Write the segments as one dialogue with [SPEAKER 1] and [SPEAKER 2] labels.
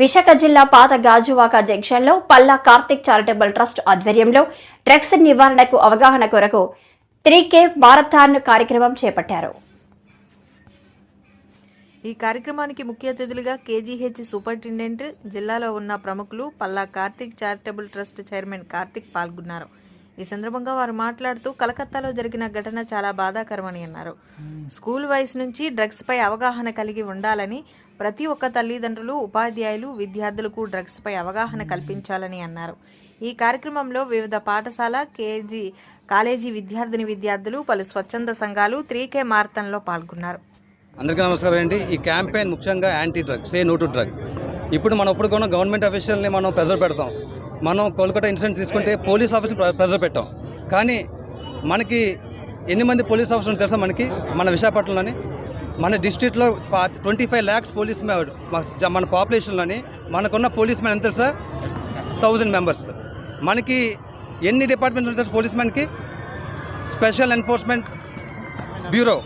[SPEAKER 1] విశాఖ జిల్లా పాత గాజువాక జంక్షన్లో పల్లా కార్తిక్ చారిటబుల్ ట్రస్ట్ ఆధ్వర్యంలో డ్రగ్స్ నివారణకు అవగాహన కొరకు త్రీ కే మారథాన్ కార్యక్రమం చేపట్టారు.
[SPEAKER 2] ఈ కార్యక్రమానికి ముఖ్య అతిథులుగా కేజీహెచ్ సూపరింటెండెంట్ జిల్లాలో ఉన్న ప్రముఖులు Palla Karthik charitable trust chairman Karthik పాల్గొన్నారు. ఈ సందర్భంగా వారు మాట్లాడుతూ కలకత్తాలో జరిగిన ఘటన చాలా బాధాకరమని అన్నారు. స్కూల్ వయసు నుంచి డ్రగ్స్ పై అవగాహన కలిగి ఉండాలని ప్రతి ఒక్క తల్లిదండ్రులు ఉపాధ్యాయులు విద్యార్థులకు డ్రగ్స్ పై అవగాహన కల్పించాలని అన్నారు. ఈ కార్యక్రమంలో వివిధ పాఠశాల కేజీ కాలేజీ విద్యార్థిని విద్యార్థులు పలు స్వచ్ఛంద సంఘాలు త్రీ కే పాల్గొన్నారు.
[SPEAKER 3] అందరికీ నమస్కారం అండి. ఈ క్యాంపెయిన్ ముఖ్యంగా anti drug say no to drug. ఇప్పుడు మనం ఇప్పుడు కొన్న గవర్నమెంట్ అఫీషియల్ని మనం ప్రెజర్ పెడతాం. మనం కోల్కతా ఇన్సిడెంట్ తీసుకుంటే పోలీస్ ఆఫీస్ ప్రెజర్ పెట్టాం. కానీ మనకి ఎన్ని మంది పోలీస్ ఆఫీసర్లు తెలుసా మనకి? మన విశాఖపట్నంలోని. మన డిస్ట్రిక్ట్లో ట్వంటీ ఫైవ్ ల్యాక్స్ పోలీస్ మన పాపులేషన్లోని మనకున్న పోలీస్ మ్యాన్ ఎంత తెలుసా? Thousand members. మనకి ఎన్ని డిపార్ట్మెంట్స్ తెలుసు police మ్యాన్కి? Special enforcement bureau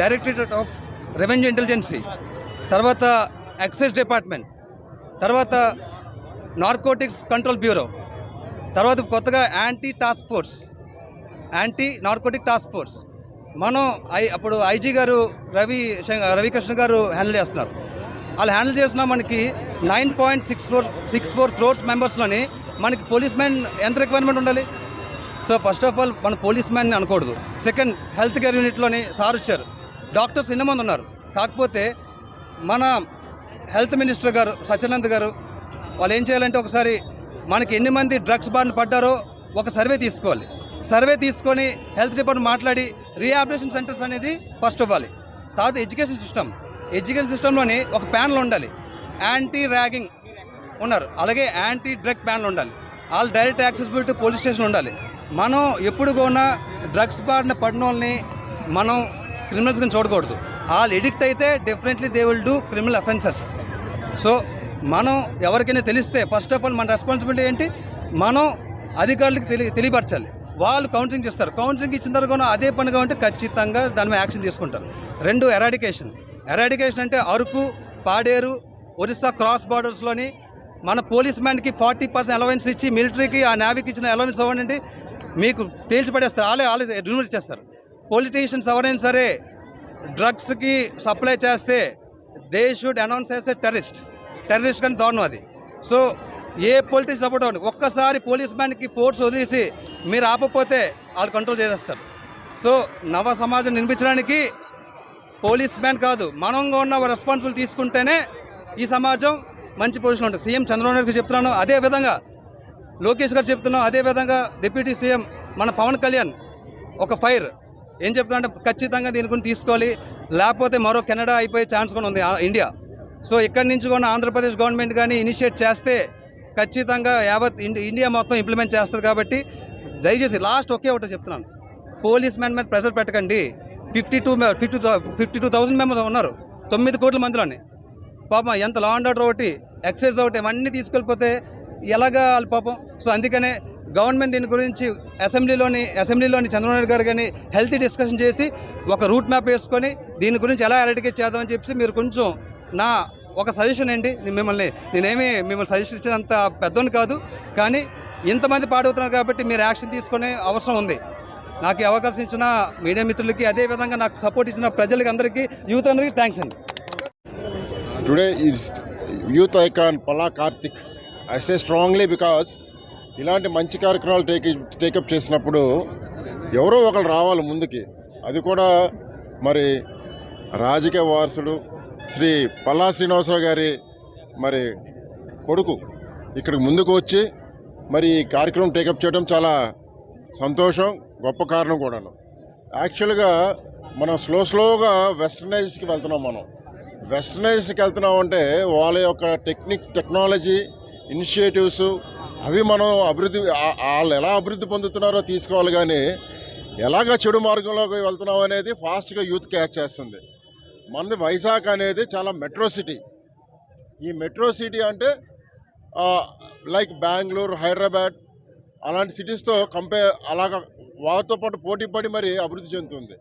[SPEAKER 3] directorate of revenue intelligence తర్వాత ఎక్సైజ్ డిపార్ట్మెంట్ తర్వాత నార్కోటిక్స్ కంట్రోల్ బ్యూరో. తర్వాత కొత్తగా anti task force anti narcotic task force. మనం ఐ అప్పుడు ఐజీ గారు రవి శం- రవికృష్ణ గారు హ్యాండిల్ చేస్తున్నారు. వాళ్ళు హ్యాండిల్ చేసిన మనకి nine point six four six four crores మెంబర్స్లోని మనకి పోలీస్ మ్యాన్ ఎంత రిక్వైర్మెంట్ ఉండాలి? సో ఫస్ట్ ఆఫ్ ఆల్ మన పోలీస్ మ్యాన్ అనకూడదు. సెకండ్ హెల్త్ కేర్ యూనిట్లోని సార్ వచ్చారు. డాక్టర్స్ ఎన్నమంది ఉన్నారు. కాకపోతే మన హెల్త్ మినిస్టర్ గారు సత్యానంద్ గారు వాళ్ళు ఏం చేయాలంటే ఒకసారి మనకి ఎన్ని మంది డ్రగ్స్ బారిన పడ్డారో ఒక సర్వే తీసుకోవాలి. సర్వే తీసుకొని హెల్త్ డిపార్ట్మెంట్ మాట్లాడి రీహాబిలేషన్ సెంటర్స్ అనేది ఫస్ట్ ఇవ్వాలి. తర్వాత ఎడ్యుకేషన్ సిస్టమ్. ఎడ్యుకేషన్ సిస్టంలోని ఒక ప్యానల్ ఉండాలి. యాంటీ ర్యాగింగ్ ఉన్నారు. అలాగే యాంటీ డ్రగ్ ప్యానల్ ఉండాలి. వాళ్ళు డైరెక్ట్ యాక్సెసిబిలిటీ పోలీస్ స్టేషన్ ఉండాలి. మనం ఎప్పుడు కూడా డ్రగ్స్ బారిన పడిన వాళ్ళని మనం క్రిమినల్స్ని చూడకూడదు. వాళ్ళు ఎడిక్ట్ అయితే definitely they will do criminal offences. So మనం ఎవరికైనా తెలిస్తే ఫస్ట్ ఆఫ్ ఆల్ మన రెస్పాన్సిబిలిటీ ఏంటి? మనం అధికారులకు తెలి తెలియపరచాలి. వాళ్ళు కౌన్సిలింగ్ చేస్తారు. కౌన్సిలింగ్ ఇచ్చిన తర్వాత కూడా అదే పనిగా ఉంటే ఖచ్చితంగా దాని మీద యాక్షన్ తీసుకుంటారు. రెండు ఎరాడికేషన్ ఎరాడికేషన్ అంటే అరకు పాడేరు ఒరిస్సా క్రాస్ బార్డర్స్లోని మన పోలీస్ మ్యాన్కి ఫార్టీ పర్సెంట్ అలవెన్స్ ఇచ్చి మిలిటరీకి ఆ నేవీకి ఇచ్చిన అలవెన్స్ అవ్వండి మీకు తేల్చిపడేస్తారు వాళ్ళే వాళ్ళే రిమూవ్ చేస్తారు. పొలిటీషియన్స్ ఎవరైనా సరే డ్రగ్స్కి సప్లై చేస్తే దే షుడ్ అనౌన్స్ చేస్తే టెర్రరిస్ట్ టెర్రరిస్ట్ కానీ దారుణం అది. సో ఏ పొలిటిక్స్ సపోర్ట్ అవ్వండి. ఒక్కసారి పోలీస్ మ్యాన్కి ఫోర్స్ వదిలేసి మీరు ఆపకపోతే వాళ్ళు కంట్రోల్ చేసేస్తారు. సో నవ సమాజం నిర్మించడానికి పోలీస్ మ్యాన్ కాదు మనంగా ఉన్న రెస్పాన్సిబుల్ తీసుకుంటేనే ఈ సమాజం మంచి పొజిషన్ ఉంటుంది. సీఎం చంద్రబాబు నాయుడు చెప్తున్నాను అదే విధంగా లోకేష్ గారు చెప్తున్నాం అదే విధంగా డిప్యూటీ సీఎం మన పవన్ కళ్యాణ్ ఒక ఫైర్. ఏం చెప్తున్నా అంటే ఖచ్చితంగా దీని గురించి తీసుకోవాలి లేకపోతే మరో కెనడా అయిపోయే ఛాన్స్ కూడా ఉంది ఆ- ఇండియా. సో ఇక్కడి నుంచి కూడా ఆంధ్రప్రదేశ్ గవర్నమెంట్ కానీ ఇనిషియేట్ చేస్తే ఖచ్చితంగా యావత్ ఇండి- ఇండియా మొత్తం ఇంప్లిమెంట్ చేస్తుంది కాబట్టి దయచేసి లాస్ట్ ఒకే ఒకటి చెప్తున్నాను. పోలీస్ మ్యాన్ మీద ప్రెషర్ పెట్టకండి. Fifty two fifty fifty two thousand members ఉన్నారు. తొమ్మిది కోట్ల మందిలోనే. పాపం ఎంత లా అండ్ ఆర్డర్ ఒకటి ఎక్సైజ్ ఒకటి ఇవన్నీ తీసుకెళ్ళిపోతే ఎలాగా వాళ్ళు పాపం? సో అందుకనే గవర్నమెంట్ దీని గురించి అసెంబ్లీలోని అసెంబ్లీలోని చంద్రబాబు నాయుడు గారు కానీ హెల్తీ డిస్కషన్ చేసి ఒక రూట్ మ్యాప్ వేసుకొని దీని గురించి ఎలా ఎరడికేట్ చేద్దామని చెప్పి మీరు కొంచెం నా ఒక సజెషన్ ఏంటి? నేను మిమ్మల్ని నేనేమి మిమ్మల్ని సజెషన్ ఇచ్చినంత పెద్దోని కాదు కానీ ఇంతమంది పాడవుతున్నారు కాబట్టి మీరు యాక్షన్ తీసుకునే అవసరం ఉంది. నాకు అవకాశం ఇచ్చిన మీడియా మిత్రులకి అదే విధంగా నాకు సపోర్ట్ ఇచ్చిన ప్రజలకి అందరికీ యూత్ అందరికీ థ్యాంక్స్ అండి.
[SPEAKER 4] Today is youth icon Palla Karthik. I say strongly because ఇలాంటి మంచి కార్యక్రమాలు టేక్ టేకప్ చేసినప్పుడు ఎవరో ఒకరు రావాలి ముందుకి. అది కూడా మరి రాజకీయ వారసుడు శ్రీ పల్లా శ్రీనివాసరావు గారి మరి కొడుకు ఇక్కడికి ముందుకు వచ్చి మరి ఈ కార్యక్రమం టేకప్ చేయడం చాలా సంతోషం గొప్ప కారణం కూడాను. యాక్చువల్గా మనం స్లో స్లోగా వెస్టర్నైజ్డ్కి వెళ్తున్నాం మనం. వెస్టర్నైజ్డ్కి వెళ్తున్నాం అంటే వాళ్ళ యొక్క టెక్నిక్స్ టెక్నాలజీ ఇనిషియేటివ్స్ అవి మనం అభివృద్ధి వాళ్ళు ఎలా అభివృద్ధి పొందుతున్నారో తీసుకోవాలి కానీ ఎలాగ చెడు మార్గంలోకి వెళ్తున్నాం అనేది ఫాస్ట్గా యూత్ క్యాచ్ చేస్తుంది. మనది వైజాగ్ అనేది చాలా మెట్రో సిటీ ఈ మెట్రో సిటీ అంటే లైక్ బెంగళూరు హైదరాబాద్ అలాంటి సిటీస్తో కంపేర్ అలాగ వాళ్ళతో పాటు పోటీ పడి మరి అభివృద్ధి చెందుతుంది.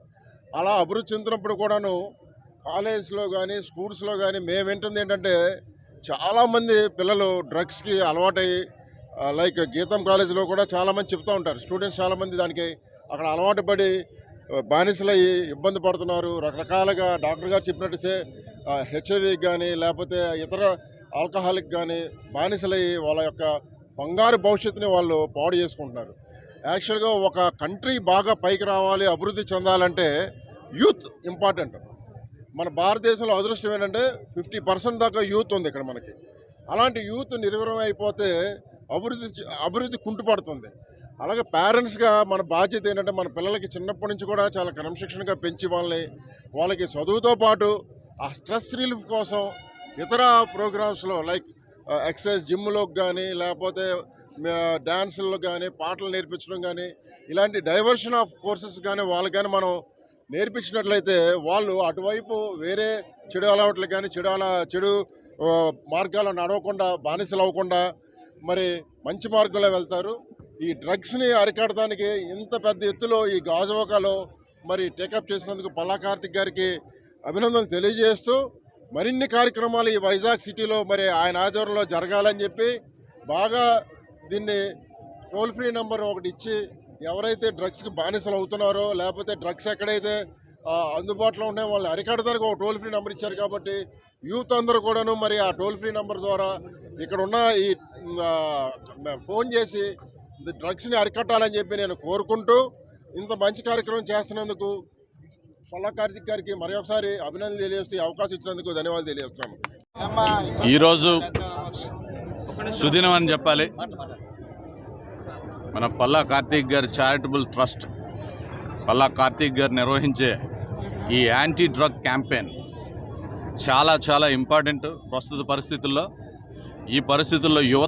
[SPEAKER 4] అలా అభివృద్ధి చెందుతున్నప్పుడు కూడాను కాలేజ్లో కానీ స్కూల్స్లో కానీ మేము వింటుంది ఏంటంటే చాలామంది పిల్లలు డ్రగ్స్కి అలవాటై లైక్ గీతం కాలేజీలో కూడా చాలామంది చెప్తూ ఉంటారు. స్టూడెంట్స్ చాలామంది దానికి అక్కడ అలవాటు పడి బానిసలయ్యి ఇబ్బంది పడుతున్నారు. రకరకాలుగా డాక్టర్ గారు చెప్పినట్టుసే హెచ్ఐవికి కానీ లేకపోతే ఇతర ఆల్కహాలిక్ కానీ బానిసలయ్యి వాళ్ళ యొక్క బంగారు భవిష్యత్తుని వాళ్ళు పాడు చేసుకుంటున్నారు. యాక్చువల్గా ఒక కంట్రీ బాగా పైకి రావాలి అభివృద్ధి చెందాలంటే యూత్ ఇంపార్టెంట్. మన భారతదేశంలో అదృష్టం ఏంటంటే ఫిఫ్టీ పర్సెంట్ దాకా యూత్ ఉంది ఇక్కడ మనకి. అలాంటి యూత్ నిర్వీర్యం అయిపోతే అభివృద్ధి అభివృద్ధి కుంటుపడుతుంది. అలాగే పేరెంట్స్గా మన బాధ్యత ఏంటంటే మన పిల్లలకి చిన్నప్పటి నుంచి కూడా చాలా క్రమశిక్షణగా పెంచి వాళ్ళని వాళ్ళకి చదువుతో పాటు ఆ స్ట్రెస్ రిలీఫ్ కోసం ఇతర ప్రోగ్రామ్స్లో లైక్ ఎక్సర్సైజ్ జిమ్లోకి కానీ లేకపోతే డ్యాన్సుల్లో కానీ పాటలు నేర్పించడం కానీ ఇలాంటి డైవర్షన్ ఆఫ్ కోర్సెస్ కానీ వాళ్ళకి కానీ మనం నేర్పించినట్లయితే వాళ్ళు అటువైపు వేరే చెడు అలవాట్లు కానీ చెడు అలా చెడు ఆ, మార్గాల్లో నడవకుండా బానిసలు అవ్వకుండా మరి మంచి మార్గంలో వెళ్తారు. ఈ డ్రగ్స్ని అరికడటానికి ఇంత పెద్ద ఎత్తులో ఈ గాజువాకలో మరి టేకప్ చేసినందుకు పల్లా కార్తిక్ గారికి అభినందనలు తెలియజేస్తూ మరిన్ని కార్యక్రమాలు ఈ వైజాగ్ సిటీలో మరి ఆయన ఆధ్వర్యంలో జరగాలని చెప్పి బాగా దీన్ని టోల్ ఫ్రీ నెంబర్ ఒకటి ఇచ్చి ఎవరైతే డ్రగ్స్కి బానిసలు అవుతున్నారో లేకపోతే డ్రగ్స్ ఎక్కడైతే అందుబాటులో ఉన్నాయో వాళ్ళని అరికడతానికి ఒక టోల్ ఫ్రీ నెంబర్ ఇచ్చారు కాబట్టి యూత్ అందరూ కూడాను మరి ఆ టోల్ ఫ్రీ నెంబర్ ద్వారా ఇక్కడ ఉన్న ఈ ఫోన్ చేసి డ్రగ్స్ని అరికట్టాలని చెప్పి నేను కోరుకుంటూ ఇంత మంచి కార్యక్రమం చేస్తున్నందుకు పల్లా కార్తిక్ గారికి మరి ఒకసారి అభినందనలు తెలియజేస్తూ అవకాశం ఇచ్చినందుకు ధన్యవాదాలు తెలియజేస్తున్నాను.
[SPEAKER 5] ఈరోజు సుదినం అని చెప్పాలి. మన పల్లా కార్తీక్ గారి చారిటబుల్ ట్రస్ట్ పల్లా కార్తీక్ గారు నిర్వహించే ఈ యాంటీ డ్రగ్ క్యాంపెయిన్ చాలా చాలా ఇంపార్టెంట్ ప్రస్తుత పరిస్థితుల్లో. ఈ పరిస్థితుల్లో యువత